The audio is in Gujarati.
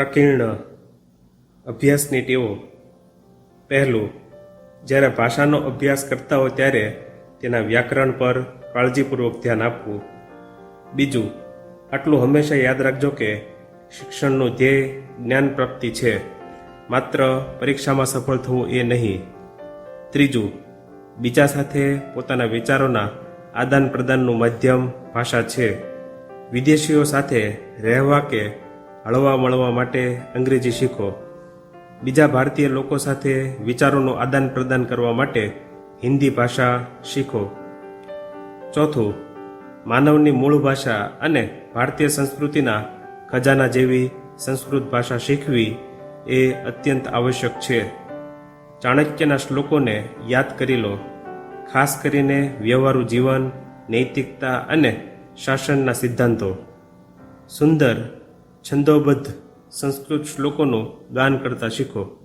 પ્રકીર્ણ અભ્યાસની ટેવો. પહેલું, જ્યારે ભાષાનો અભ્યાસ કરતા હો ત્યારે તેના વ્યાકરણ પર કાળજીપૂર્વક ધ્યાન આપવું. બીજું, આટલું હંમેશા યાદ રાખજો કે શિક્ષણનું ધ્યેય જ્ઞાન પ્રાપ્તિ છે. માત્ર પરીક્ષામાં સફળ થવું એ નહીં. ત્રીજું, બીજા સાથે પોતાના વિચારોના આદાન પ્રદાનનું માધ્યમ ભાષા છે. વિદેશીઓ સાથે રહેવા કે હળવા મળવા માટે અંગ્રેજી શીખો. બીજા ભારતીય લોકો સાથે વિચારોનું આદાન પ્રદાન કરવા માટે હિન્દી ભાષા શીખો. ચોથું, માનવની મૂળ ભાષા અને ભારતીય સંસ્કૃતિના ખજાના જેવી સંસ્કૃત ભાષા શીખવી એ અત્યંત આવશ્યક છે. ચાણક્યના શ્લોકોને યાદ કરી લો. ખાસ કરીને વ્યવહારુ જીવન, નૈતિકતા અને શાસનના સિદ્ધાંતો. સુંદર છંદોબદ્ધ સંસ્કૃત શ્લોકોનું ગાન કરતા શીખો.